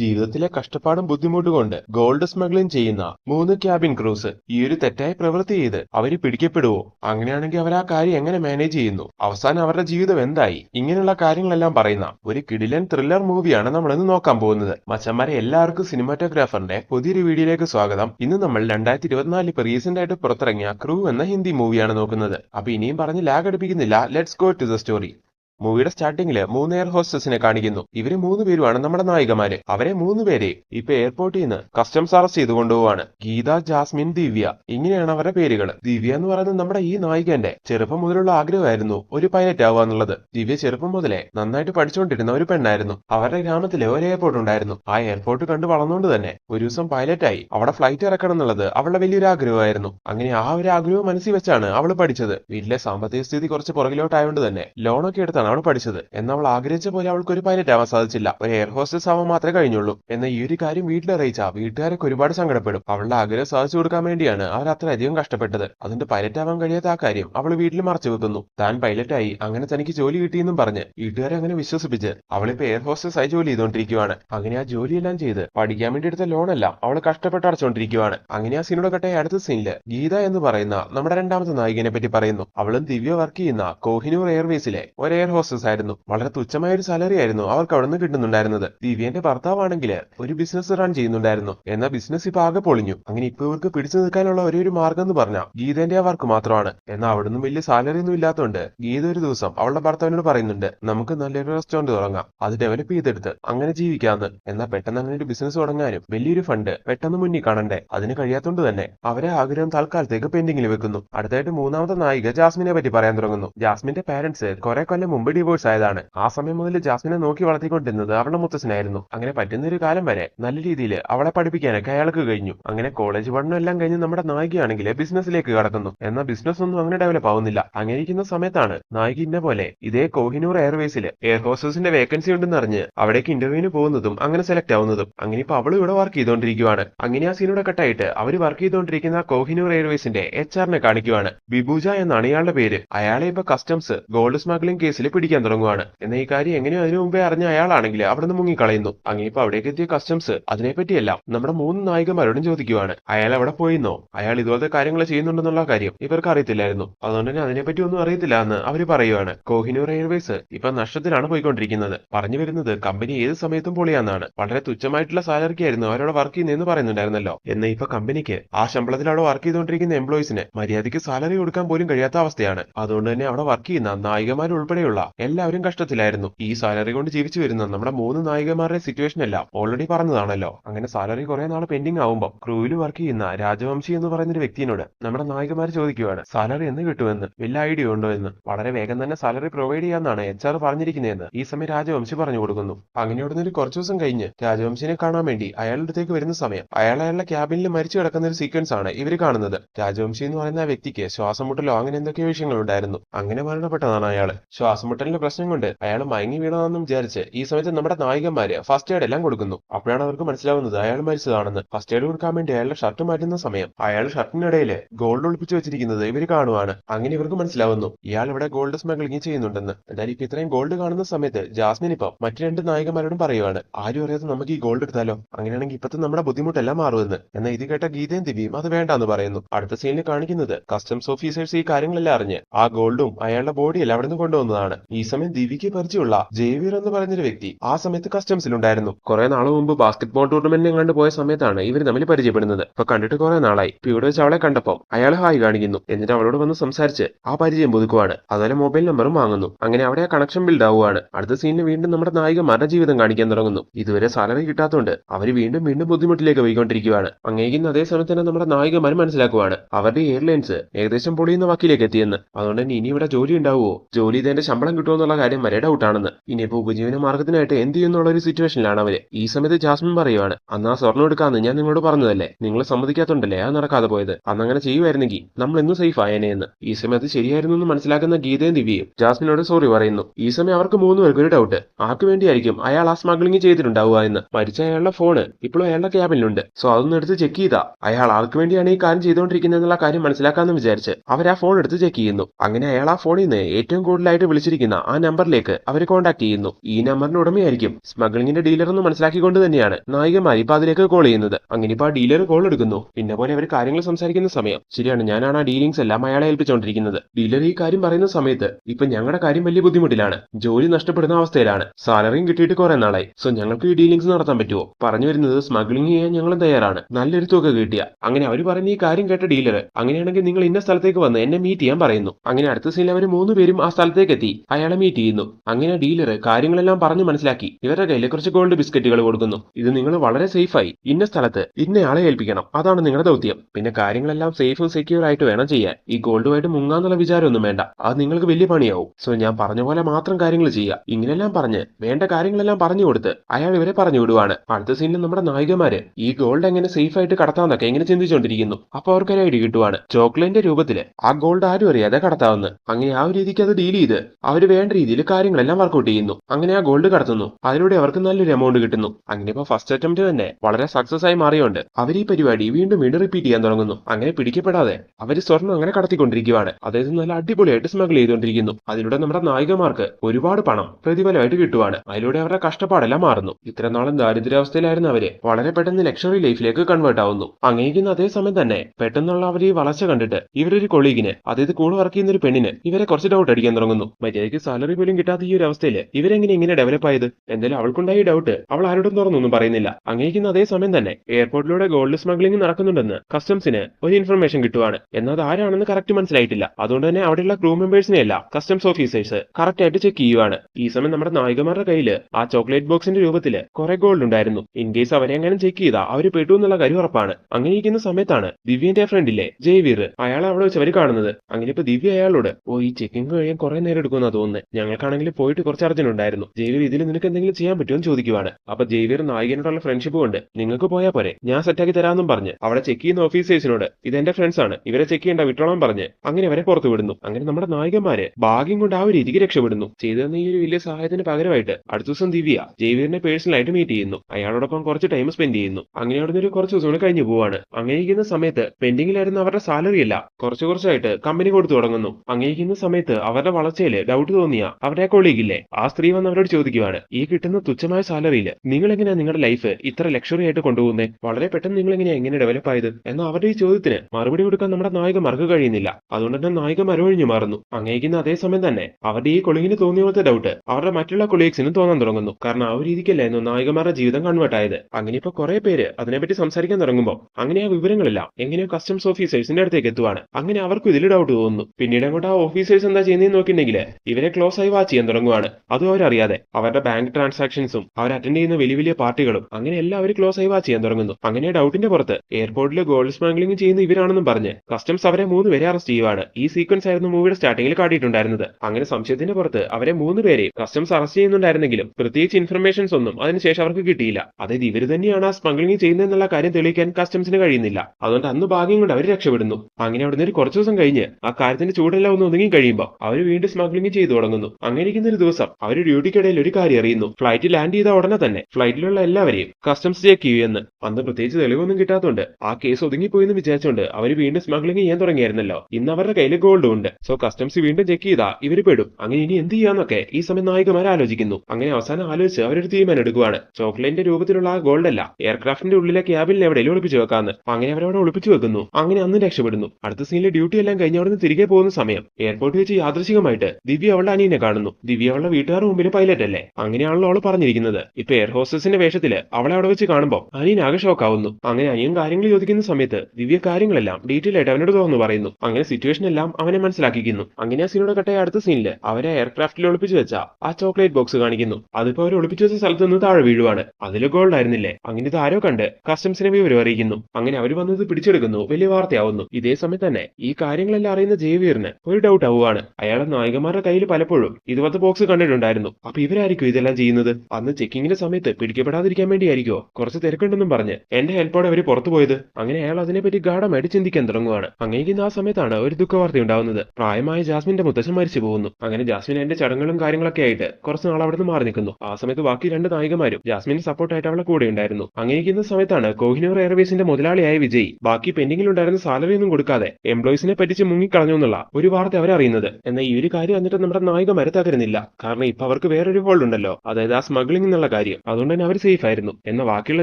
ജീവിതത്തിലെ കഷ്ടപ്പാടും ബുദ്ധിമുട്ടും കൊണ്ട് ഗോൾഡ് സ്മഗ്ലിംഗ് ചെയ്യുന്ന മൂന്ന് ക്യാബിൻ ക്രൂസ് ഈ ഒരു തെറ്റായ പ്രവൃത്തി ചെയ്ത് അവർ പിടിക്കപ്പെടുവോ? അങ്ങനെയാണെങ്കിൽ അവർ ആ കാര്യം എങ്ങനെ മാനേജ് ചെയ്യുന്നു? അവസാനം അവരുടെ ജീവിതം എന്തായി? ഇങ്ങനെയുള്ള കാര്യങ്ങളെല്ലാം പറയുന്ന ഒരു കിടിലൻ ത്രില്ലർ മൂവിയാണ് നമ്മൾ ഇന്ന് നോക്കാൻ പോകുന്നത്. മച്ചന്മാരെ എല്ലാവർക്കും സിനിമാറ്റോഗ്രാഫറിന്റെ പുതിയൊരു വീഡിയോയിലേക്ക് സ്വാഗതം. ഇന്ന് നമ്മൾ രണ്ടായിരത്തി ഇരുപത്തിനാലിൽ ഇപ്പൊ റീസെന്റ് ആയിട്ട് പുറത്തിറങ്ങിയ ക്രൂ എന്ന ഹിന്ദി മൂവിയാണ് നോക്കുന്നത്. അപ്പൊ ഇനിയും പറഞ്ഞ് lag അടിപ്പിക്കുന്നില്ല. Let's go to the story മൂവിയുടെ സ്റ്റാർട്ടിങ്ങിൽ മൂന്ന് എയർ ഹോസ്റ്റസിനെ കാണിക്കുന്നു. ഇവർ മൂന്ന് പേരുമാണ് നമ്മുടെ നായികമാര്. അവരെ മൂന്ന് പേരെ ഇപ്പൊ എയർപോർട്ടിൽ നിന്ന് കസ്റ്റംസ് അറസ്റ്റ് ചെയ്ത് കൊണ്ടുപോവാണ്. ഗീത ജാസ്മിൻ ദിവ്യ. ഇങ്ങനെയാണ് അവരുടെ പേരുകൾ ദിവ്യ എന്ന് പറയുന്നത് നമ്മുടെ ഈ നായികന്റെ ചെറുപ്പം മുതലുള്ള ആഗ്രഹമായിരുന്നു ഒരു പൈലറ്റ് ആവുക എന്നുള്ളത്. ദിവ്യ ചെറുപ്പം മുതലേ നന്നായിട്ട് പഠിച്ചുകൊണ്ടിരുന്ന ഒരു പെണ്ണായിരുന്നു. അവരുടെ ഗ്രാമത്തിലെ ഒരു എയർപോർട്ട് ഉണ്ടായിരുന്നു. ആ എയർപോർട്ട് കണ്ട് വളർന്നുകൊണ്ട് തന്നെ ഒരു ദിവസം പൈലറ്റായി അവിടെ ഫ്ലൈറ്റ് ഇറക്കണം എന്നുള്ളത് അവളുടെ വലിയൊരു ആഗ്രഹമായിരുന്നു. അങ്ങനെ ആ ഒരു ആഗ്രഹം മനസ്സിൽ വെച്ചാണ് അവൾ പഠിച്ചത്. വീട്ടിലെ സാമ്പത്തിക സ്ഥിതി കുറച്ച് പുറകിലോട്ടായതുകൊണ്ട് തന്നെ ലോണൊക്കെ എടുത്താണ്. അവൾ പഠിച്ചത്. എന്നവൾ ആഗ്രഹിച്ച പോലെ അവൾക്ക് ഒരു പൈലറ്റ് ആവാൻ സാധിച്ചില്ല. ഒരു എയർ ഹോസ്റ്റസ് ആവാൻ മാത്രമേ കഴിഞ്ഞുള്ളൂ. എന്ന ഈ ഒരു കാര്യം വീട്ടിൽ അറിയിച്ച വീട്ടുകാരൊക്കെ ഒരുപാട് സങ്കടപ്പെടും. അവളുടെ ആഗ്രഹം സാധിച്ചു കൊടുക്കാൻ വേണ്ടിയാണ് അവർ അത്രയധികം കഷ്ടപ്പെട്ടത്. അതിന്റെ പൈലറ്റ് ആവാൻ കഴിയാത്ത ആ കാര്യം അവൾ വീട്ടിൽ മറച്ചു വെക്കുന്നു. താൻ പൈലറ്റായി അങ്ങനെ തനിക്ക് ജോലി കിട്ടിയെന്നും പറഞ്ഞ് വീട്ടുകാരെ അങ്ങനെ വിശ്വസിപ്പിച്ച് അവളിപ്പോ എയർ ഹോസ്റ്റസ് ആയി ജോലി ചെയ്തുകൊണ്ടിരിക്കുകയാണ് അങ്ങനെ ആ ജോലിയെല്ലാം ചെയ്ത് പഠിക്കാൻ വേണ്ടി എടുത്ത ലോണെല്ലാം അവൾ കഷ്ടപ്പെട്ട് അടച്ചുകൊണ്ടിരിക്കുകയാണ് അങ്ങനെ ആ സീനോട് കട്ടെ അടുത്ത സീനിൽ ഗീത എന്ന് പറയുന്ന നമ്മുടെ രണ്ടാമത്തെ നായികനെ പറ്റി പറയുന്നു. അവളും ദിവ്യ വർക്ക് ചെയ്യുന്ന കോഹിനൂർ എയർവേസിലെ ഒരു എയർ ഹോസ്റ്റസ് ആയിരുന്നു വളരെ തുച്ഛമായ ഒരു സാലറി ആയിരുന്നു അവർക്ക് അവിടെ നിന്ന് കിട്ടുന്നുണ്ടായിരുന്നത്. ദിവ്യന്റെ ഭർത്താവാണെങ്കിൽ ഒരു ബിസിനസ് റൺ ചെയ്യുന്നുണ്ടായിരുന്നു. എന്നാൽ ബിസിനസ് ഇപ്പൊ ആകെ പൊളിഞ്ഞു. അങ്ങനെ ഇപ്പൊ ഇവർക്ക് പിടിച്ചു നിൽക്കാനുള്ള ഒരേ ഒരു മാർഗം എന്ന് പറഞ്ഞാൽ ഗീതന്റെ ആ വർക്ക് മാത്രമാണ്. എന്നാൽ അവിടെ നിന്നും വലിയ സാലറി ഒന്നും ഇല്ലാത്തതുകൊണ്ട് ഗീത ഒരു ദിവസം അവളുടെ ഭർത്താവിനോട് പറയുന്നുണ്ട് നമുക്ക് നല്ലൊരു റെസ്റ്റോറന്റ് തുടങ്ങാം. അത് ഡെവലപ്പ് ചെയ്തെടുത്ത് അങ്ങനെ ജീവിക്കാന്ന്. എന്നാൽ പെട്ടെന്ന് അങ്ങനെ ഒരു ബിസിനസ് തുടങ്ങാനും വലിയൊരു ഫണ്ട് പെട്ടെന്ന് മുന്നിൽ കാണണ്ടേ? അതിന് കഴിയാത്തതുകൊണ്ട് തന്നെ അവരെ ആഗ്രഹം തൽക്കാലത്തേക്ക് പെൻഡിങ്ങിൽ വെക്കുന്നു. അടുത്തായിട്ട് മൂന്നാമത്തെ നായിക ജാസ്മിനെ പറ്റി പറയാൻ തുടങ്ങുന്നു. ജാസ്മിന്റെ പാരന്റ്സ് കുറെ കൊല്ലം മുമ്പ് ഡിവോഴ്സ് ആയതാണ്. ആ സമയം മുതൽ ജാസ്മിനെ നോക്കി വളർത്തിക്കൊണ്ടിരുന്നത് അവളുടെ മുത്തച്ഛനായിരുന്നു. അങ്ങനെ പറ്റുന്ന ഒരു കാലം വരെ നല്ല രീതിയിൽ അവളെ പഠിപ്പിക്കാനൊക്കെ അയാൾക്ക് കഴിഞ്ഞു. അങ്ങനെ കോളേജ് പഠനം എല്ലാം കഴിഞ്ഞ് നമ്മുടെ നായികയാണെങ്കിൽ ബിസിനസ്സിലേക്ക് കടക്കുന്നു എന്നാൽ ബിസിനസ് ഒന്നും അങ്ങനെ ഡെവലപ്പ് ആവുന്നില്ല. അങ്ങനെ ഇരിക്കുന്ന സമയത്താണ് നായിക ഇന്ന പോലെ ഇതേ കോഹിനൂർ എയർവേസിൽ എയർ ഹോസ്റ്റസിന്റെ വേക്കൻസി ഉണ്ടെന്ന് അറിഞ്ഞ് അവിടേക്ക് ഇന്റർവ്യൂവിന് പോകുന്നതും അങ്ങനെ സെലക്ട് ആവുന്നതും. അങ്ങനെ ഇപ്പൊ അവൾ ഇവിടെ വർക്ക് ചെയ്തുകൊണ്ടിരിക്കുകയാണ് അങ്ങനെ ആ സീനോടെ കട്ടായിട്ട് അവർ വർക്ക് ചെയ്തുകൊണ്ടിരിക്കുന്ന കോഹിനൂർ എയർവേസിന്റെ എച്ച് ആറിനെ കാണിക്കുവാണ്. ബിബുജ എന്നാണ് ഇയാളുടെ പേര്. അയാളെ ഇപ്പൊ കസ്റ്റംസ് ഗോൾഡ് സ്മഗ്ലിംഗ് കേസിൽ പിടിക്കാൻ തുടങ്ങുവാണ്. എന്നാൽ ഈ കാര്യം എങ്ങനെയോ അതിനു മുമ്പേ അറിഞ്ഞ അയാളാണെങ്കിൽ അവിടെ നിന്ന് മുങ്ങിക്കളയുന്നു. അങ്ങനെ ഇപ്പൊ അവിടേക്ക് എത്തിയ കസ്റ്റംസ് അതിനെപ്പറ്റിയെല്ലാം നമ്മുടെ മൂന്ന് നായികമാരോടും ചോദിക്കുവാണ്. അയാൾ അവിടെ പോയിന്നോ? അയാൾ ഇതുപോലത്തെ കാര്യങ്ങൾ ചെയ്യുന്നുണ്ടെന്നുള്ള കാര്യം ഇവർക്ക് അറിയത്തില്ലായിരുന്നു. അതുകൊണ്ട് തന്നെ അതിനെപ്പറ്റി ഒന്നും അറിയത്തില്ല എന്ന് അവർ പറയുവാണ്. കോഹിനൂർ എയർവേസ് ഇപ്പൊ നഷ്ടത്തിലാണ് പോയിക്കൊണ്ടിരിക്കുന്നത്. പറഞ്ഞു വരുന്നത് കമ്പനി ഏത് സമയത്തും പൊളിയാന്നാണ്. വളരെ തുച്ഛമായിട്ടുള്ള സാലറിക്കായിരുന്നു അവരവിടെ വർക്ക് ചെയ്യുന്നതെന്ന് പറയുന്നുണ്ടായിരുന്നല്ലോ. എന്നാൽ ഇപ്പൊ കമ്പനിക്ക് ആ ശമ്പളത്തിൽ അവിടെ വർക്ക് ചെയ്തുകൊണ്ടിരിക്കുന്ന എംപ്ലോയീസിന് മര്യാദയ്ക്ക് സാലറി കൊടുക്കാൻ പോലും കഴിയാത്ത അവസ്ഥയാണ്. അതുകൊണ്ട് തന്നെ അവിടെ വർക്ക് ചെയ്യുന്ന നായികമാരുൾപ്പെടെയുള്ള എല്ലാവരും കഷ്ടത്തിലായിരുന്നു. ഈ സാലറി കൊണ്ട് ജീവിച്ചു വരുന്ന നമ്മുടെ മൂന്ന് നായികമാരുടെ സിറ്റുവേഷൻ അല്ല ഓൾറെഡി പറഞ്ഞതാണല്ലോ. അങ്ങനെ സാലറി കുറെ നാൾ പെൻഡിങ് ആവുമ്പോൾ ക്രൂവിൽ വർക്ക് ചെയ്യുന്ന രാജവംശി എന്ന് പറയുന്ന ഒരു വ്യക്തിയോട് നമ്മുടെ നായികമാർ ചോദിക്കുകയാണ് സാലറി എന്ന് കിട്ടുമെന്ന്? വലിയ ഐഡിയ ഉണ്ടോ എന്ന്? വളരെ വേഗം തന്നെ സാലറി പ്രൊവൈഡ് ചെയ്യാന്നാണ് എച്ച് ആർ പറഞ്ഞിരിക്കുന്നതെന്ന് ഈ സമയം രാജവംശി പറഞ്ഞു കൊടുക്കുന്നു. അങ്ങനെ ഉടനെ കുറച്ചു ദിവസം കഴിഞ്ഞ് രാജവംശിനെ കാണാൻ വേണ്ടി അയാളുടെ അടുത്തേക്ക് വരുന്ന സമയം അയാൾ അയാളുടെ ക്യാബിനിൽ മരിച്ചു കിടക്കുന്ന ഒരു സീക്വൻസ് ആണ് ഇവർ കാണുന്നത്. രാജവംശി എന്ന് പറയുന്ന ആ വ്യക്തിക്ക് ശ്വാസം മുട്ടലോ അങ്ങനെ എന്തൊക്കെയോ വിഷയങ്ങളുണ്ടായിരുന്നു. അങ്ങനെ മരണപ്പെട്ടതാണ് അയാൾ. ശ്വാസം മുട്ടലിന്റെ പ്രശ്നം കൊണ്ട് അയാൾ മയങ്ങി വീണതാണെന്ന് വിചാരിച്ച് ഈ സമയത്ത് നമ്മുടെ നായികന്മാര് ഫസ്റ്റ് എയ്ഡ് എല്ലാം കൊടുക്കുന്നു. അപ്പോഴാണ് അവർക്ക് മനസ്സിലാവുന്നത് അയാൾ മരിച്ചതാണെന്ന്. ഫസ്റ്റ് എയ്ഡ് കൊടുക്കാൻ വേണ്ടി അയാളുടെ ഷർട്ട് മാറ്റുന്ന സമയം. അയാൾ ഷർട്ടിനിടയിൽ ഗോൾഡ് ഒളിപ്പിച്ചു വെച്ചിരിക്കുന്നത് ഇവർ കാണുവാണ്. അങ്ങനെ ഇവർക്ക് മനസ്സിലാവുന്നു. ഇയാൾ ഇവിടെ ഗോൾഡ് സ്മഗ്ലിംഗ് ചെയ്യുന്നുണ്ടെന്ന്. എന്നാൽ ഇപ്പൊ ഇത്രയും ഗോൾഡ് കാണുന്ന സമയത്ത് ജാസ്മിൻ ഇപ്പം മറ്റു രണ്ട് നായികന്മാരോടും പറയുവാണ്. ആരും അറിയാതെ നമുക്ക് ഈ ഗോൾഡ് എടുത്താലോ? അങ്ങനെയാണെങ്കിൽ ഇപ്പത്തെ നമ്മുടെ ബുദ്ധിമുട്ടെല്ലാം മാറുമെന്ന്. എന്നാൽ ഇത് കേട്ട ഗീതയും ദിവ്യം അത് വേണ്ടാന്ന് പറയുന്നു. അടുത്ത സീനിൽ കാണിക്കുന്നത് കസ്റ്റംസ് ഓഫീസേഴ്സ് ഈ കാര്യങ്ങളെല്ലാം അറിഞ്ഞ് ആ ഗോൾഡും അയാളുടെ ബോഡിയെല്ലാം അവിടെ നിന്ന് കൊണ്ടുവന്നതാണ്. ഈ സമയം ദിവിക്ക് പരിചയമുള്ള ജേവിയർ എന്ന് പറഞ്ഞൊരു വ്യക്തി ആ സമയത്ത് കസ്റ്റംസിലുണ്ടായിരുന്നു കുറെ നാൾ മുമ്പ് ബാസ്കറ്റ് ബോൾ ടൂർണമെന്റിന് കണ്ടു പോയ സമയത്താണ് ഇവർ തമ്മിൽ പരിചയപ്പെടുന്നത്. ഇപ്പൊ കണ്ടിട്ട് കുറെ നാളായി. ഇപ്പൊ ഇവിടെ വെച്ച് അവളെ കണ്ടപ്പോൾ അയാൾ ഹായ് കാണിക്കുന്നു. എന്നിട്ട് അവളോട് വന്ന് സംസാരിച്ച് ആ പരിചയം പുതുക്കുവാണ്. അതുപോലെ മൊബൈൽ നമ്പറും വാങ്ങുന്നു. അങ്ങനെ അവിടെ ആ കണക്ഷൻ ബിൽഡ് ആവുകയാണ് അടുത്ത സീനിൽ വീണ്ടും നമ്മുടെ നായിക ജീവിതം കാണിക്കാൻ തുടങ്ങുന്നു. ഇതുവരെ സാലറി കിട്ടാത്തതുകൊണ്ട് അവർ വീണ്ടും വീണ്ടും ബുദ്ധിമുട്ടിലേക്ക് പോയിക്കൊണ്ടിരിക്കുകയാണ് അങ്ങേക്കുന്ന അതേ സമയത്ത് തന്നെ നമ്മുടെ നായികമാർ മനസ്സിലാക്കുവാണ്. അവരുടെ എയർലൈൻസ് ഏകദേശം പൊളിയുന്ന വാക്കിലേക്ക് എത്തിയെന്ന് അതുകൊണ്ട് തന്നെ ഇനി ഇവിടെ ജോലി ഉണ്ടാവുമോ ജോലി ചെയ്തതിന്റെ ശമ്പളം കിട്ടുമോ എന്നുള്ള കാര്യം വരെ ഡൗട്ടാണെന്ന് ഇനിയിപ്പോ ഉപജീവന മാർഗത്തിനായിട്ട് എന്ത് ചെയ്യുന്നുള്ള ഒരു സിറ്റുവേഷനിലാണ് അവർ. ഈ സമയത്ത് ജാസ്മിൻ പറയുവാണ് അന്ന് ആ സ്വർണം എടുക്കാന്ന് ഞാൻ നിങ്ങളോട് പറഞ്ഞതല്ലേ? നിങ്ങൾ സമ്മതിക്കാത്തോണ്ടല്ലേ? അത് നടക്കാതെ പോയത്. അന്ന് അങ്ങനെ ചെയ്യുമായിരുന്നെങ്കിൽ നമ്മൾ എന്നും സേഫ് ആയേനെ എന്ന്. ഈ സമയത്ത് ശരിയായിരുന്നു എന്ന് മനസ്സിലാക്കുന്ന ഗീതയും ദിവ്യയും ജാസ്മിനോട് സോറി പറയുന്നു. ഈ സമയം അവർക്ക് മൂന്ന് പേർക്ക് ഒരു ഡൗട്ട് ആർക്ക് വേണ്ടിയായിരിക്കും അയാൾ ആ സ്മഗ്ലിംഗ് ചെയ്തിട്ടുണ്ടാവുക എന്ന്? മരിച്ച അയാളുടെ ഫോണ് ഇപ്പോഴും അയാളുടെ ക്യാബിനിലുണ്ട് സോ അതൊന്ന് എടുത്ത് ചെക്ക് ചെയ്താ. അയാൾ ആർക്ക് വേണ്ടിയാണ് ഈ കാര്യം ചെയ്തുകൊണ്ടിരിക്കുന്നത് എന്നുള്ള കാര്യം മനസ്സിലാക്കാന്ന് വിചാരിച്ച് അവർ ആ ഫോൺ എടുത്ത് ചെക്ക് ചെയ്യുന്നു. അങ്ങനെ അയാൾ ആ ഫോണിൽ നിന്ന് ഏറ്റവും കൂടുതലായിട്ട് വിളിച്ചിരിക്കുന്ന വെച്ചിരിക്കുന്ന ആ നമ്പറിലേക്ക് അവർ കോൺടാക്ട് ചെയ്യുന്നു. ഈ നമ്പറിന് ഉടമയായിരിക്കും. സ്മഗ്ലിംഗിന്റെ ഡീലർ എന്ന് മനസ്സിലാക്കിക്കൊണ്ട് തന്നെയാണ് നായികമാർ ഇപ്പൊ അതിലേക്ക് കോൾ ചെയ്യുന്നത്. അങ്ങനെ ഇപ്പൊ ആ ഡീലർ കോൾ എടുക്കുന്നു. പിന്നെ പോലെ അവർ കാര്യങ്ങൾ സംസാരിക്കുന്ന സമയം. ശരിയാണ് ഞാനാണ് ആ ഡീലിംഗ്സ് എല്ലാം അയാളെ ഏൽപ്പിച്ചുകൊണ്ടിരിക്കുന്നത് ഡീലർ ഈ കാര്യം പറയുന്ന സമയത്ത് ഇപ്പൊ ഞങ്ങളുടെ കാര്യം വലിയ ബുദ്ധിമുട്ടിലാണ്. ജോലി നഷ്ടപ്പെടുന്ന അവസ്ഥയിലാണ്. സാലറിയും കിട്ടിയിട്ട് കുറെ നാളായി. സോ ഞങ്ങൾക്ക് ഈ ഡീലിംഗ്സ് നടത്താൻ പറ്റുമോ പറഞ്ഞു വരുന്നത് സ്മഗ്ലിംഗ് ചെയ്യാൻ ഞങ്ങളും തയ്യാറാണ്. നല്ലൊരു തുക കിട്ടിയ. അങ്ങനെ അവർ പറയുന്ന ഈ കാര്യം കേട്ട ഡീലർ അങ്ങനെയാണെങ്കിൽ നിങ്ങൾ ഇന്ന സ്ഥലത്തേക്ക് വന്ന് എന്നെ മീറ്റ് ചെയ്യാൻ പറയുന്നു. അങ്ങനെ അടുത്ത സീനിൽ അവർ മൂന്ന് പേരും ആ സ്ഥലത്തേക്ക് എത്തി. അയാളെ മീറ്റ് ചെയ്യുന്നു. അങ്ങനെ ഡീലർ കാര്യങ്ങളെല്ലാം പറഞ്ഞു മനസ്സിലാക്കി. ഇവരുടെ കയ്യിൽ കുറച്ച് ഗോൾഡ് ബിസ്ക്കറ്റുകൾ കൊടുക്കുന്നു. ഇത് നിങ്ങൾ വളരെ സേഫായി ഇന്ന സ്ഥലത്ത് ഇന്നയാളെ ഏൽപ്പിക്കണം. അതാണ് നിങ്ങളുടെ ദൗത്യം. പിന്നെ കാര്യങ്ങളെല്ലാം സേഫും സെക്യൂർ ആയിട്ട് വേണം ചെയ്യാൻ. ഈ ഗോൾഡുമായിട്ട് മുങ്ങാന്നുള്ള വിചാരമൊന്നും വേണ്ട. അത് നിങ്ങൾക്ക് വലിയ പണിയാവും. സോ ഞാൻ പറഞ്ഞ പോലെ മാത്രം കാര്യങ്ങൾ ചെയ്യുക. ഇങ്ങനെല്ലാം പറഞ്ഞ് വേണ്ട കാര്യങ്ങളെല്ലാം പറഞ്ഞു കൊടുത്ത് അയാൾ ഇവരെ പറഞ്ഞു വിടുവാണ്. അടുത്ത സീനിൽ നമ്മുടെ നായികമാര് ഈ ഗോൾഡ് എങ്ങനെ സേഫ് ആയിട്ട് കടത്താന്നൊക്കെ എങ്ങനെ ചിന്തിച്ചുകൊണ്ടിരിക്കുന്നു അപ്പൊ അവർക്കൊരു ഐഡിയ കിട്ടുവാണ്. ചോക്ലേറ്റിന്റെ രൂപത്തിൽ ആ ഗോൾഡ് ആരും അറിയാതെ കടത്താവുന്ന അങ്ങനെ ആ ഒരു രീതിക്ക് അത് ഡീൽ ചെയ്ത് അവർ വേണ്ട രീതിയിൽ കാര്യങ്ങളെല്ലാം വർക്കൗട്ട് ചെയ്യുന്നു. അങ്ങനെ ആ ഗോൾഡ് കടത്തുന്നു. അതിലൂടെ അവർക്ക് നല്ലൊരു എമൗണ്ട് കിട്ടുന്നു. അങ്ങനെ ഇപ്പൊ ഫസ്റ്റ് അറ്റംപ്റ്റ് തന്നെ വളരെ സക്സസ് ആയി മാറിയോണ്ട് അവർ ഈ പരിപാടി വീണ്ടും വീണ്ടും റിപ്പീറ്റ് ചെയ്യാൻ തുടങ്ങുന്നു. അങ്ങനെ പിടിക്കപ്പെടാതെ അവർ സ്വർണം അങ്ങനെ കടത്തിക്കൊണ്ടിരിക്കുകയാണ് അതായത് നല്ല അടിപൊളിയായിട്ട് സ്മഗിൾ ചെയ്തുകൊണ്ടിരിക്കുന്നു. അതിലൂടെ നമ്മുടെ നായികമാർക്ക് ഒരുപാട് പണം പ്രതിഫലമായിട്ട് കിട്ടുവാണ്. അതിലൂടെ അവരുടെ കഷ്ടപ്പാടെല്ലാം മാറുന്നു. ഇത്ര നാളും ദാരിദ്ര്യാവസ്ഥയിലായിരുന്ന അവർ വളരെ പെട്ടെന്ന് ലക്ഷറി ലൈഫിലേക്ക് കൺവേർട്ട് ആവുന്നു. അങ്ങേക്കുന്ന അതേ സമയം തന്നെ പെട്ടെന്നുള്ള അവർ ഈ വളർച്ച കണ്ടിട്ട് ഇവരൊരു കൊളീഗിന് അതായത് കൂടെ വർക്ക് ചെയ്യുന്ന ഒരു പെണ്ണിന് ഇവരെ കുറച്ച് ഡൗട്ട് അടിക്കാൻ തുടങ്ങുന്നു. മര്യാദയ്ക്ക് സാലറി പോലും കിട്ടാത്ത ഈ ഒരു അവസ്ഥയിൽ ഇവരെങ്ങനെ ഇങ്ങനെ ഡെവലപ്പ് ആയത്? എന്തായാലും അവൾക്കുണ്ടായ ഡൗട്ട് അവൾ ആരോടും തുറന്നൊന്നും പറയുന്നില്ല. അങ്ങേക്കുന്ന അതേ സമയം തന്നെ എയർപോർട്ടിലൂടെ ഗോൾഡ് സ്മഗ്ലിംഗ് നടക്കുന്നുണ്ടെന്ന് കസ്റ്റംസിന് ഒരു ഇൻഫർമേഷൻ കിട്ടുവാണ്. എന്നാൽ ആരാണെന്ന് കറക്റ്റ് മനസ്സിലായിട്ടില്ല. അതുകൊണ്ട് തന്നെ അവിടെയുള്ള ക്രൂ മെമ്പേഴ്സിനെ അല്ല കസ്റ്റംസ് ഓഫീസേഴ്സ് കറക്റ്റ് ആയിട്ട് ചെക്ക് ചെയ്യുവാണ്. ഈ സമയം നമ്മുടെ നായികമാരുടെ കയ്യിൽ ആ ചോക്ലേറ്റ് ബോക്സിന്റെ രൂപത്തിൽ കുറെ ഗോൾഡ് ഉണ്ടായിരുന്നു. ഇൻ കേസ് അവരെ എങ്ങനെ ചെക്ക് ചെയ്താ അവർ പെട്ടു എന്നുള്ള കാര്യം ഉറപ്പാണ്. അങ്ങനെ ഇരിക്കുന്ന സമയത്താണ് ദിവ്യന്റെ ഫ്രണ്ടില്ലേ ജയ്വീർ. അയാളെ അവിടെ വെച്ച് അവർ കാണുന്നത്. അങ്ങനെ ഇപ്പൊ ദിവ്യ അയാളോട് ഓ ഈ ചെക്കിംഗ് കഴിയാൻ കുറെ നേരം എടുക്കുമെന്നാ തോന്നുന്നത് ഞങ്ങൾക്കാണെങ്കിൽ പോയിട്ട് കുറച്ച് അർജന്റ് ഉണ്ടായിരുന്നു. ജയ്വീർ ഇതിൽ നിനക്ക് എന്തെങ്കിലും ചെയ്യാൻ പറ്റുമോ എന്ന് ചോദിക്കുവാണ്. അപ്പൊ ജയ്വീർ നായികനോടുള്ള ഫ്രണ്ട്ഷിപ്പ് കൊണ്ട് നിങ്ങൾക്ക് പോയാൽ പോരെ. ഞാൻ സെറ്റാക്കി തരാമെന്നും പറഞ്ഞ്. അവിടെ ചെക്ക് ചെയ്യുന്ന ഓഫീസേഴ്സിനോട് ഇത് എന്റെ ഫ്രണ്ട്സ് ആണ്. ഇവരെ ചെക്ക് ചെയ്യേണ്ട വിട്ടോളം പറഞ്ഞ് അങ്ങനെ അവരെ പുറത്തു വിടുന്നു. അങ്ങനെ നമ്മുടെ നായികന്മാര് ഭാഗ്യം കൊണ്ട് ആ ഒരു രീതിക്ക് രക്ഷപ്പെടുന്നു. ചെയ്തു തന്ന ഈ ഒരു വലിയ സഹായത്തിന് പകരമായിട്ട് അടുത്ത ദിവസം ദിവ്യ ജയ്വീറിനെ പേഴ്സണലായിട്ട് മീറ്റ് ചെയ്യുന്നു. അയാളോടൊപ്പം കുറച്ച് ടൈം സ്പെൻഡ് ചെയ്യുന്നു. അങ്ങനെ അവിടുന്ന് ഒരു കുറച്ച് ദിവസം കഴിഞ്ഞു പോവാണ്. അങ്ങനെ ഇരിക്കുന്ന സമയത്ത് പെൻഡിങ്ങിലായിരുന്നു അവരുടെ സാലറി അല്ല. കുറച്ച് കുറച്ചായിട്ട് കമ്പനി കൊടുത്തു തുടങ്ങുന്നു. അങ്ങനെ ഇരിക്കുന്ന സമയത്ത് അവരുടെ വളർച്ചയിൽ തോന്നിയ അവരുടെ കൊളീഗില്ലേ ആ സ്ത്രീ വന്ന് അവരോട് ചോദിക്കുവാണ് ഈ കിട്ടുന്ന തുച്ഛമായ സാലറിയിൽ നിങ്ങൾ എങ്ങനെയാ നിങ്ങളുടെ ലൈഫ് ഇത്ര ലക്ഷറി ആയിട്ട് കൊണ്ടുപോകുന്നത് വളരെ പെട്ടെന്ന് നിങ്ങൾ എങ്ങനെയാ എങ്ങനെ ഡെവലപ്പ് ആയത് എന്ന് അവരുടെ ഈ ചോദ്യത്തിന് മറുപടി കൊടുക്കാൻ നമ്മുടെ നായകന്മാർക്ക് കഴിയുന്നില്ല. അതുകൊണ്ട് തന്നെ നായിക മരവഴിഞ്ഞു മാറുന്നു. അങ്ങേക്കുന്ന അതേ സമയം തന്നെ അവരുടെ ഈ കൊളീഗിന് തോന്നിയ പോലത്തെ ഡൗട്ട് അവരുടെ മറ്റുള്ള കൊളീഗ്സിനും തോന്നാൻ തുടങ്ങുന്നു. കാരണം ആ ഒരു രീതിക്കല്ലായിരുന്നു നായികമാരുടെ ജീവിതം കൺവേർട്ട് ആയത് അങ്ങനെ ഇപ്പൊ കുറെ പേര് അതിനെപ്പറ്റി സംസാരിക്കാൻ തുടങ്ങുമ്പോൾ അങ്ങനെ ആ വിവരങ്ങളെല്ലാം. എങ്ങനെയോ കസ്റ്റംസ് ഓഫീസേഴ്സിന്റെ അടുത്തേക്ക് എത്തുവാണ്. അങ്ങനെ അവർക്കും ഇതിൽ ഡൗട്ട് തോന്നുന്നു. പിന്നീട് അങ്ങോട്ട് ആ ഓഫീസേഴ്സ് എന്താ ചെയ്യുന്നതെന്ന് നോക്കിയിട്ടുണ്ടെങ്കിൽ ഇവരെ ക്ലോസ് ആയി വാച്ച് ചെയ്യാൻ തുടങ്ങുവാണ്. അതും അവരറിയാതെ. അവരുടെ ബാങ്ക് ട്രാൻസാക്ഷൻസും അവർ അറ്റൻഡ് ചെയ്യുന്ന വലിയ വലിയ പാർട്ടികളും അങ്ങനെ എല്ലാം അവർ ക്ലോസ് ആയി വാച്ച് ചെയ്യാൻ തുടങ്ങുന്നു. അങ്ങനെ ഡൗട്ടിന്റെ പുറത്ത് എയർപോർട്ടിൽ ഗോൾഡ് സ്മഗ്ലിംഗ് ചെയ്യുന്ന ഇവരാണെന്നും പറഞ്ഞ് കസ്റ്റംസ് അവരെ മൂന്ന് പേരെ അറസ്റ്റ് ചെയ്യുവാണ്. ഈ സീക്വൻസ് ആയിരുന്നു മൂവിയുടെ സ്റ്റാർട്ടിംഗിൽ കാട്ടിയിട്ടുണ്ടായിരുന്നത്. അങ്ങനെ സംശയത്തിന്റെ പുറത്ത് അവരെ മൂന്ന് പേരെ കസ്റ്റംസ് അറസ്റ്റ് ചെയ്യുന്നുണ്ടായിരുന്നെങ്കിലും പ്രത്യേകിച്ച് ഇൻഫർമേഷൻസ് ഒന്നും അതിനുശേഷം അവർക്ക് കിട്ടിയില്ല. അതായത് ഇവർ തന്നെയാണ് ആ സ്മഗ്ലിംഗ് ചെയ്യുന്നതെന്നുള്ള കാര്യം തെളിയിക്കാൻ കസ്റ്റംസിന് കഴിയുന്നില്ല. അതുകൊണ്ട് അന്ന് ഭാഗ്യം കൊണ്ട് അവർ രക്ഷപ്പെടുന്നു. അങ്ങനെ അവിടുന്ന് ഒരു കുറച്ച് ദിവസം കഴിഞ്ഞ് ആ കാര്യത്തിന്റെ ചൂടെല്ലാം ഒന്ന് ഒതുങ്ങി കഴിയുമ്പോൾ അവർ വീണ്ടും സ്മഗ്ലിംഗ് ചെയ്തു തുടങ്ങുന്നു. അങ്ങനെയിരിക്കുന്ന ഒരു ദിവസം അവർ ഡ്യൂട്ടിക്കിടയിൽ ഒരു കാര്യം അറിയുന്നു. ഫ്ലൈറ്റ് ലാൻഡ് ചെയ്ത ഉടനെ തന്നെ ഫ്ലൈറ്റിലുള്ള എല്ലാവരെയും കസ്റ്റംസ് ചെക്ക് ചെയ്യുമെന്ന്. അന്ന് പ്രത്യേകിച്ച് തെളിവൊന്നും കിട്ടാത്തതുകൊണ്ട് ആ കേസ് ഒതുങ്ങിപ്പോയെന്ന് വിചാരിച്ചുകൊണ്ട് അവർ വീണ്ടും സ്മഗ്ലിംഗ് ചെയ്യാൻ തുടങ്ങിയായിരുന്നല്ലോ. ഇന്ന് അവരുടെ കയ്യിൽ ഗോൾഡ് ഉണ്ട്. സോ കസ്റ്റംസ് വീണ്ടും ചെക്ക് ചെയ്താ ഇവർ പെടും. അങ്ങനെ ഇനി എന്ത് ചെയ്യാന്നൊക്കെ ഈ സമയം നായികമാർ ആലോചിക്കുന്നു. അങ്ങനെ അവസാനം ആലോചിച്ച് അവരൊരു തീരുമാനം എടുക്കുവാണ്. ചോക്ലേറ്റിന്റെ രൂപത്തിലുള്ള ആ ഗോൾഡ് അല്ല എയർക്രാഫ്റ്റിന്റെ ഉള്ളിലെ ക്യാബിനിൽ എവിടെയും ഒളിപ്പിച്ചു വെക്കാന്ന്. അങ്ങനെ അവരവിടെ ഒളിപ്പിച്ചു വെക്കുന്നു. അങ്ങനെ അന്ന് രക്ഷപ്പെടുന്നു. അടുത്ത സീനിലെ ഡ്യൂട്ടി എല്ലാം കഴിഞ്ഞ അവിടെ നിന്ന് തിരികെ പോകുന്ന സമയം. എയർപോർട്ടിൽ വെച്ച് യാദൃശികമായിട്ട് ദിവ്യ അവളുടെ അനിയനെ കാണുന്നു. ദിവ്യ അവളുടെ വീട്ടുകാരുടെ മുമ്പിൽ പൈലറ്റ് അല്ലേ? അങ്ങനെയാണല്ലോ അവൾ പറഞ്ഞിരിക്കുന്നത്. ഇപ്പൊ എയർ ഹോസ്റ്റസിന്റെ വേഷത്തിൽ അവളെ അവിടെ വെച്ച് കാണുമ്പോൾ അനിയൻ ആകെ ഷോക്ക് ആവുന്നു. അങ്ങനെ അനിയൻ കാര്യങ്ങൾ ചോദിക്കുന്ന സമയത്ത് ദിവ്യ കാര്യങ്ങളെല്ലാം ഡീറ്റെയിൽ ആയിട്ട് അവനോട് തുറന്നു പറയുന്നു. അങ്ങനെ സിറ്റുവേഷൻ എല്ലാം അവനെ മനസ്സിലാക്കിക്കുന്നു. അങ്ങനെ ആ സീനോട് കട്ടയ അടുത്ത സീനിൽ അവരെ എയർക്രാഫ്റ്റിൽ ഒളിപ്പിച്ചു വെച്ച ആ ചോക്ലേറ്റ് ബോക്സ് കാണിക്കുന്നു. അതിപ്പോ അവർ ഒളിപ്പിച്ചു വെച്ച സ്ഥലത്ത് നിന്ന് താഴെ വീഴുവാണ്. അതിൽ ഗോൾഡ് ആയിരുന്നില്ലേ? അങ്ങനെ ഇത് ആരോ കണ്ട് കസ്റ്റംസിനെ വിവരം അറിയിക്കുന്നു. അങ്ങനെ അവർ വന്നത് പിടിച്ചെടുക്കുന്നു. വലിയ വാർത്തയാവുന്നു. ഇതേ സമയത്ത് തന്നെ ഈ കാര്യങ്ങളെല്ലാം അറിയുന്ന ജയവീറിന് ഒരു ഡൗട്ട് ആവുകയാണ് അയാളെ നായകന്മാരുടെ കയ്യിൽ പലപ്പോഴും ഇതുപോലത്തെ ബോക്സ് കണ്ടിട്ടുണ്ടായിരുന്നു. അപ്പൊ ഇവരായിരിക്കും ഇതെല്ലാം ചെയ്യുന്നത്? അന്ന് ചെക്കിങ്ങിന്റെ സമയത്ത് പിടിക്കപ്പെടാതിരിക്കാൻ വേണ്ടിയായിരിക്കോ കുറച്ച് തിരക്കുണ്ടെന്നും പറഞ്ഞ് എന്റെ ഹെൽപ്പോടെ അവർ പുറത്തു പോയത്. അങ്ങനെ അയാൾ അതിനെപ്പറ്റി ഗാഠമായിട്ട് ചിന്തിക്കാൻ തുടങ്ങുവാണ്. അങ്ങനെ ആ സമയത്താണ് ഒരു ദുഃഖവാർത്ത ഉണ്ടാവുന്നത്. പ്രായമായ ജാസ്മിന്റെ മുത്തശ്ശൻ മരിച്ചു പോകുന്നു. അങ്ങനെ ജാസ്മിൻ എന്റെ ചടങ്ങുകളും കാര്യങ്ങളൊക്കെ ആയിട്ട് കുറച്ച് നാൾ അവിടെ നിന്ന് മാറി നിൽക്കുന്നു. ആ സമയത്ത് ബാക്കി രണ്ട് നായികമാരും ജാസ്മിന് സപ്പോർട്ടായിട്ട് അവളെ കൂടെ ഉണ്ടായിരുന്നു. അങ്ങനെ ഇരിക്കുന്ന സമയത്താണ് കോഹിനൂർ എയർവേസിന്റെ മുതലാളിയായ വിജയ് ബാക്കി പെൻഡിംഗിൽ ഉണ്ടായിരുന്ന സാലറി ഒന്നും കൊടുക്കാതെ എംപ്ലോയീസിനെ പറ്റിച്ച് മുങ്ങിക്കളഞ്ഞു എന്നുള്ള ഒരു വാർത്ത അവരറിയുന്നത്. എന്നാൽ ഈ ഒരു കാര്യം എന്നിട്ട് നമ്മുടെ നായിക തകരുന്നില്ല കാരണം ഇപ്പൊ അവർക്ക് വേറൊരു ഹോൾഡ് ഉണ്ടല്ലോ. അതായത് ആ സ്മഗ്ലിംഗ് എന്നുള്ള കാര്യം. അതുകൊണ്ട് തന്നെ അവർ സേഫ് ആയിരുന്നു. എന്ന ബാക്കിയുള്ള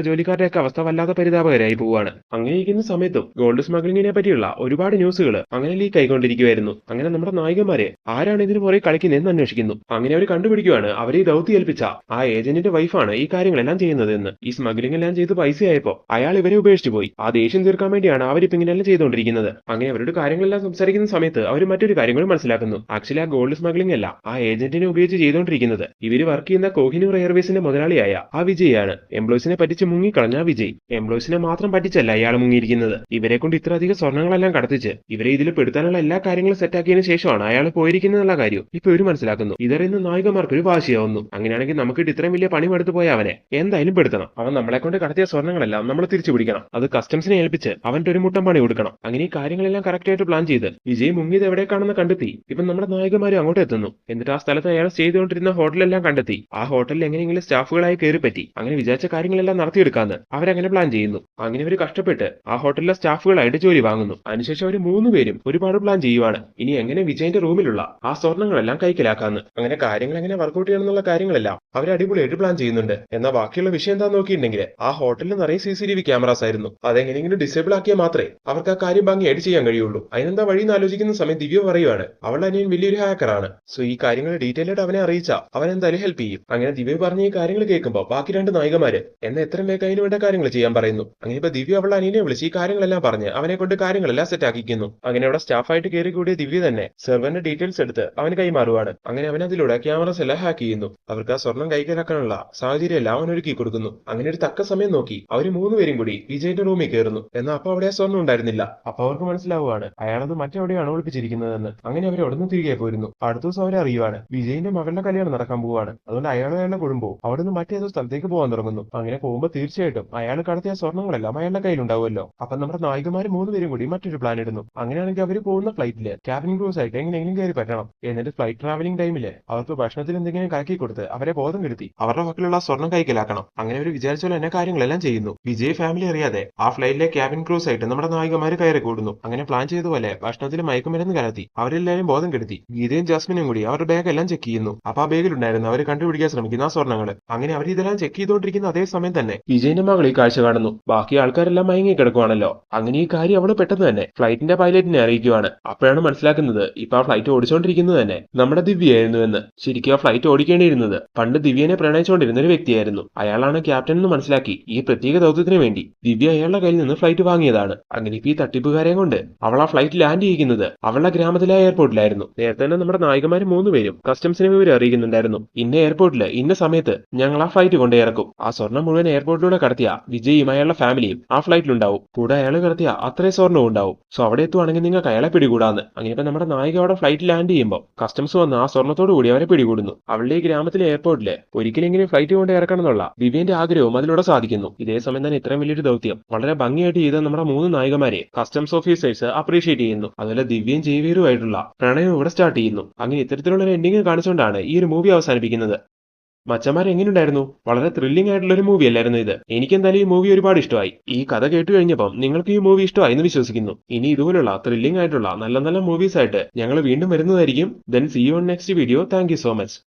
ജോലിക്കാരുടെയൊക്കെ അവസ്ഥ വല്ലാതെ പരിതാപകരായി പോവുകയാണ്. അങ്ങനെ ഇരിക്കുന്ന സമയത്തും ഗോൾഡ് സ്മഗ്ലിങ്ങിനെ പറ്റിയുള്ള ഒരുപാട് ന്യൂസുകൾ അങ്ങനെ ലീക്ക് ആയിക്കൊണ്ടിരിക്കുവായിരുന്നു അങ്ങനെ നമ്മുടെ നായികമാരെ ആരാണ് ഇതിന് പുറകെ കളിക്കുന്നതെന്ന് അന്വേഷിക്കുന്നു. അങ്ങനെ അവർ കണ്ടുപിടിക്കുവാണ് അവരെ ഈ ദൗത്യം ഏൽപ്പിച്ച ആ ഏജന്റിന്റെ വൈഫാണ് ഈ കാര്യങ്ങളെല്ലാം ചെയ്യുന്നത് എന്ന് ഈ സ്മഗ്ലിംഗ് എല്ലാം ചെയ്ത് പൈസ ആയപ്പോ അയാൾ ഇവരെ ഉപേക്ഷിച്ചു പോയി. ആ ദേഷ്യം തീർക്കാൻ വേണ്ടിയാണ് അവരിപ്പോ ഇങ്ങനെയെല്ലാം ചെയ്തുകൊണ്ടിരിക്കുന്നത്. അങ്ങനെ അവരുടെ കാര്യങ്ങളെല്ലാം സംസാരിക്കുന്ന സമയത്ത് അവർ മറ്റൊരു കാര്യങ്ങൾ മനസ്സിലാക്കുന്നു. ആക്ച്വലി ആ ഗോൾഡ് സ്മഗ്ലിംഗ് അല്ല. ആ ഏജന്റിനെ ഉപയോഗിച്ച് ചെയ്തുകൊണ്ടിരിക്കുന്നത്. ഇവർ വർക്ക് ചെയ്യുന്ന കോഹിനൂർ എയർവേസിന്റെ മുതലാളിയായ ആ വിജയാണ്. എംപ്ലോയ്സിനെ പറ്റിച്ച് മുങ്ങിക്കളഞ്ഞ ആ വിജയ്. എംപ്ലോയ്സിനെ മാത്രം പറ്റിച്ചല്ല അയാൾ മുങ്ങിയിരിക്കുന്നത്. ഇവരെ കൊണ്ട് ഇത്രയധികം സ്വർണങ്ങളെല്ലാം കടത്തിച്ച് ഇവരെ ഇതിൽ പെടുത്താനുള്ള എല്ലാ കാര്യങ്ങളും സെറ്റാക്കിയതിനു ശേഷമാണ് അയാൾ പോയിരിക്കുന്നതെന്നുള്ള കാര്യം ഇപ്പൊ ഇവർ മനസ്സിലാക്കുന്നു. ഇതറിയുന്ന നായികമാർക്ക് ഒരു വാശിയാവുന്നു. അങ്ങനെയാണെങ്കിൽ നമുക്കിട്ട് ഇത്രയും വലിയ പണി എടുത്തു പോയ അവനെ എന്തായാലും പെടുത്തണം. അവൻ നമ്മളെ കൊണ്ട് കടത്തിയ സ്വർണങ്ങളെല്ലാം നമ്മൾ തിരിച്ചു പിടിക്കണം. അത് കസ്റ്റംസിനെ ഏൽപ്പിച്ച് അവന്റെ ഒരു മുട്ടം പണി കൊടുക്കണം. അങ്ങനെ ഈ കാര്യങ്ങളെല്ലാം കറക്റ്റ് ആയിട്ട് പ്ലാൻ ചെയ്ത് വിജയ് മുങ്ങിയത് എവിടേക്കാണെന്ന് കണ്ടെത്തി. ഇപ്പൊ നമ്മുടെ നായകന്മാരും അങ്ങോട്ട് എത്തുന്നു. എന്നിട്ട് ആ സ്ഥലത്ത് അയാൾ ചെയ്തുകൊണ്ടിരുന്ന ഹോട്ടലെല്ലാം കണ്ടെത്തി. ആ ഹോട്ടലിൽ എങ്ങനെയെങ്കിലും സ്റ്റാഫുകളായി കയറി പറ്റി. അങ്ങനെ വിചാരിച്ച കാര്യങ്ങളെല്ലാം നടത്തിയെടുക്കാന്ന് അവരങ്ങനെ പ്ലാൻ ചെയ്യുന്നു. അങ്ങനെ ഒരു കഷ്ടപ്പെട്ട് ആ ഹോട്ടലിലെ സ്റ്റാഫുകളായിട്ട് ജോലി വാങ്ങുന്നു. അതിനുശേഷം അവർ മൂന്ന് പേരും ഒരുപാട് പ്ലാൻ ചെയ്യുവാണ്. ഇനി എങ്ങനെ വിജയന്റെ റൂമിലുള്ള ആ സ്വർണങ്ങളെല്ലാം കൈക്കലാക്കാന്ന്. അങ്ങനെ കാര്യങ്ങൾ എങ്ങനെ വർക്കൗട്ട് ചെയ്യണമെന്നുള്ള കാര്യങ്ങളെല്ലാം അവർ അടിപൊളിയായിട്ട് പ്ലാൻ ചെയ്യുന്നുണ്ട്. എന്നാൽ ബാക്കിയുള്ള വിഷയം എന്താ നോക്കിയിട്ടുണ്ടെങ്കിൽ ആ ഹോട്ടലിൽ നിറയെ C C T V cameras ആയിരുന്നു. അതെങ്ങനെയെങ്കിലും ഡിസേബിൾ ആക്കിയാൽ മാത്രമേ അവർക്ക് ആ കാര്യം ഭംഗിയായിട്ട് ചെയ്യാൻ കഴിയുള്ളൂ. അതിനെന്താ വഴി എന്ന് ആലോചിക്കുന്ന സമയം ദിവ്യ പറയുവാണ്. അവളുടെ അനിയൻ വലിയൊരു ഹാക്കറാണ് സോ ഈ കാര്യങ്ങൾ ഡീറ്റെയിൽ ആയിട്ട് അവനെ അറിയിച്ച. അവൻ എന്തായാലും ഹെൽപ്പ് ചെയ്യും. അങ്ങനെ ദിവ്യ പറഞ്ഞ ഈ കാര്യങ്ങൾ കേൾക്കുമ്പോൾ ബാക്കി രണ്ട് നായികമാര് എന്നെ എത്രയും വേഗം അതിന് വേണ്ട കാര്യങ്ങൾ ചെയ്യാൻ പറയുന്നു. അങ്ങനെ ഇപ്പൊ ദിവ്യ അവളുടെ അനിയനെ വിളിച്ച് ഈ കാര്യങ്ങളെല്ലാം പറഞ്ഞ് അവനെ കൊണ്ട് കാര്യങ്ങളെല്ലാം സെറ്റ് ആക്കിക്കുന്നു. അങ്ങനെ അവിടെ സ്റ്റാഫായിട്ട് കയറി കൂടിയ ദിവ്യ തന്നെ സെർവറിന്റെ ഡീറ്റെയിൽസ് എടുത്ത് അവന് കൈമാറുവാണ്. അങ്ങനെ അവൻ അതിലൂടെ ക്യാമറസ് എല്ലാം ഹാക്ക് ചെയ്യുന്നു. അവർക്ക് ആ സ്വർണം കൈക്കലാക്കാനുള്ള സാഹചര്യം എല്ലാം അവൻ ഒരുക്കി കൊടുക്കുന്നു. അങ്ങനെ ഒരു തക്ക സമയം നോക്കി അവർ മൂന്നുപേരും കൂടി വിജയന്റെ റൂമിൽ കയറുന്നു എന്നാൽ അപ്പൊ അവിടെ സ്വർണം ഉണ്ടായിരുന്നില്ല. അപ്പൊ അവർക്ക് മനസ്സിലാവുകയാണ് അയാളത് മറ്റെവിടെയാണ് ഒളിപ്പിച്ചിരിക്കുന്നതെന്ന്. അങ്ങനെ അവർ അവിടെ തിരികെ പോരുന്നു. അടുത്ത ദിവസം അവരെ അറിയുവാണ്. വിജയിന്റെ മകളുടെ കല്യാണം നടക്കാൻ പോവാണ്. അതുകൊണ്ട് അയാൾ അയാളുടെ കുടുംബവും അവിടെ നിന്ന് മറ്റേതോ സ്ഥലത്തേക്ക് പോകാൻ തുടങ്ങുന്നു. അങ്ങനെ പോകുമ്പോൾ തീർച്ചയായിട്ടും അയാൾ കടത്തിയ സ്വർണങ്ങളെല്ലാം അയാളുടെ കയ്യിലുണ്ടാവുമല്ലോ. അപ്പൊ നമ്മുടെ നായികമാര് മൂന്നുപേരും കൂടി മറ്റൊരു പ്ലാൻ ഇടുന്നു. അങ്ങനെയാണെങ്കിൽ അവർ പോകുന്ന ഫ്ലൈറ്റിൽ ക്യാബിൻ ക്രൂസ് ആയിട്ട് എങ്ങനെയെങ്കിലും കയറി പറ്റണം. എന്നിട്ട് ഫ്ലൈറ്റ് ട്രാവലിംഗ് ടൈമിൽ അവർക്ക് ഭക്ഷണത്തിൽ എന്തെങ്കിലും കലക്കി കൊടുത്ത് അവരെ ബോധം കെടുത്തി അവരുടെ പക്കലുള്ള സ്വർണം കൈക്കലാക്കണം. അങ്ങനെ അവർ വിചാരിച്ച എന്നെ കാര്യങ്ങളെല്ലാം ചെയ്യുന്നു. വിജയ് ഫാമിലി അറിയാതെ ആ ഫ്ലൈറ്റിലെ ക്യാബിൻ ക്രൂസ് ആയിട്ട് നമ്മുടെ നായികമാര് കയറി കൂടുന്നു. അങ്ങനെ പ്ലാൻ ചെയ്തതുപോലെ ഭക്ഷണത്തിൽ മയക്കുമരുന്ന് കലർത്തി അവരെല്ലാവരും ബോധം കെടുത്തി. ഗീതയും ജാസ്മിനും കൂടി അവരുടെ ബാഗ് എല്ലാം ചെക്ക് ചെയ്യുന്നു. അപ്പൊ ആ ബാഗിലുണ്ടായിരുന്നു അവർ കണ്ടുപിടിക്കാൻ ശ്രമിക്കുന്ന ആ സ്വർണങ്ങൾ. അങ്ങനെ അവർ ഇതെല്ലാം ചെക്ക് ചെയ്തുകൊണ്ടിരിക്കുന്ന അതേ സമയം തന്നെ വിജയന്റെ മകൾ ഈ കാഴ്ച കാണുന്നു. ബാക്കി ആൾക്കാരെല്ലാം മയങ്ങി കിടക്കുവാണല്ലോ. അങ്ങനെ ഈ കാര്യം അവൾ പെട്ടെന്ന് തന്നെ ഫ്ലൈറ്റിന്റെ പൈലറ്റിനെ അറിയിക്കുവാണ്. അപ്പോഴാണ് മനസ്സിലാക്കുന്നത് ഇപ്പൊ ആ ഫ്ലൈറ്റ് ഓടിച്ചുകൊണ്ടിരിക്കുന്നത് തന്നെ നമ്മുടെ ദിവ്യയായിരുന്നു എന്ന്. ശരിക്കും ആ ഫ്ലൈറ്റ് ഓടിക്കേണ്ടിയിരുന്നത്. പണ്ട് ദിവ്യനെ പ്രണയിച്ചുകൊണ്ടിരുന്ന ഒരു വ്യക്തിയായിരുന്നു. അയാളാണ് ക്യാപ്റ്റൻ എന്ന് മനസ്സിലാക്കി ഈ പ്രത്യേക ദൗത്യത്തിന് വേണ്ടി ദിവ്യ അയാളുടെ കയ്യിൽ നിന്ന് ഫ്ലൈറ്റ് വാങ്ങിയതാണ്. അങ്ങനെ ഇപ്പൊ ഈ തട്ടിപ്പുകാരെ കൊണ്ട് അവൾ ആ ഫ്ലൈറ്റ് ലാൻഡ് ചെയ്യിക്കുന്നത് അവളുടെ ഗ്രാമത്തിലെ എയർപോർട്ടിലായിരുന്നു നേരത്തെ തന്നെ നമ്മുടെ നായികമാര് മൂന്നുപേരും കസ്റ്റംസിനെ വിവരം അറിയിക്കുന്നുണ്ടായിരുന്നു. ഇന്ന എയർപോർട്ടിൽ ഇന്ന സമയത്ത് ഞങ്ങൾ ആ ഫ്ലൈറ്റ് കൊണ്ടേ ഇറക്കും. ആ സ്വർണം മുഴുവൻ എയർപോർട്ടിലൂടെ കടത്തിയ വിജയും അയാളുടെ ഫാമിലിയും ആ ഫ്ലൈറ്റിലുണ്ടാവും കൂടെ അയാൾ കടത്തിയ അത്രയും സ്വർണവും ഉണ്ടാവും. സോ അവിടെ എത്തുവാണെങ്കിൽ നിങ്ങൾക്ക് അയാളെ പിടികൂടാന്ന്. അങ്ങനെ നമ്മുടെ നായിക അവിടെ ഫ്ലൈറ്റ് ലാൻഡ് ചെയ്യുമ്പോൾ കസ്റ്റംസ് വന്ന് ആ സ്വർണത്തോടു കൂടി അവരെ പിടികൂടുന്നു. അവളുടെ ഗ്രാമത്തിലെ എയർപോർട്ടിൽ ഒരിക്കലെങ്കിലും ഫ്ലൈറ്റ് കൊണ്ട് ഇറക്കണമെന്നുള്ള ദിവ്യന്റെ ആഗ്രഹവും അതിലൂടെ സാധിക്കുന്നു. ഇതേ സമയം തന്നെ ഇത്രയും വലിയൊരു ദൗത്യം വളരെ ഭംഗിയായിട്ട് ചെയ്ത നമ്മുടെ മൂന്ന് നായികമാരെ കസ്റ്റംസ് ഓഫീസേഴ്സ് അപ്രീഷിയേറ്റ് ചെയ്യുന്നു. അതുപോലെ ദിവ്യയും ജയവീറുമായിട്ടുള്ള പ്രണയം ഇവിടെ സ്റ്റാർട്ട് ചെയ്യുന്നു. അങ്ങനെ ഇത്തരത്തിലുള്ള ഒരു എൻഡിങ് കാണിച്ചുകൊണ്ടാണ് ഈ ഒരു മൂവി അവസാനിപ്പിക്കുന്നത്. മച്ചന്മാർ എങ്ങനെയുണ്ടായിരുന്നു? വളരെ ത്രില്ലിംഗ് ആയിട്ടുള്ള ഒരു മൂവി അല്ലായിരുന്നു ഇത്. എനിക്ക് എന്തായാലും ഈ മൂവി ഒരുപാട് ഇഷ്ടമായി. ഈ കഥ കേട്ടു കഴിഞ്ഞപ്പം നിങ്ങൾക്ക് ഈ മൂവി ഇഷ്ടമായി എന്ന് വിശ്വസിക്കുന്നു. ഇനി ഇതുപോലുള്ള ത്രില്ലിംഗ് ആയിട്ടുള്ള നല്ല നല്ല മൂവീസ് ആയിട്ട് ഞങ്ങൾ വീണ്ടും വരുന്നതായിരിക്കും. Then see you next video thank so much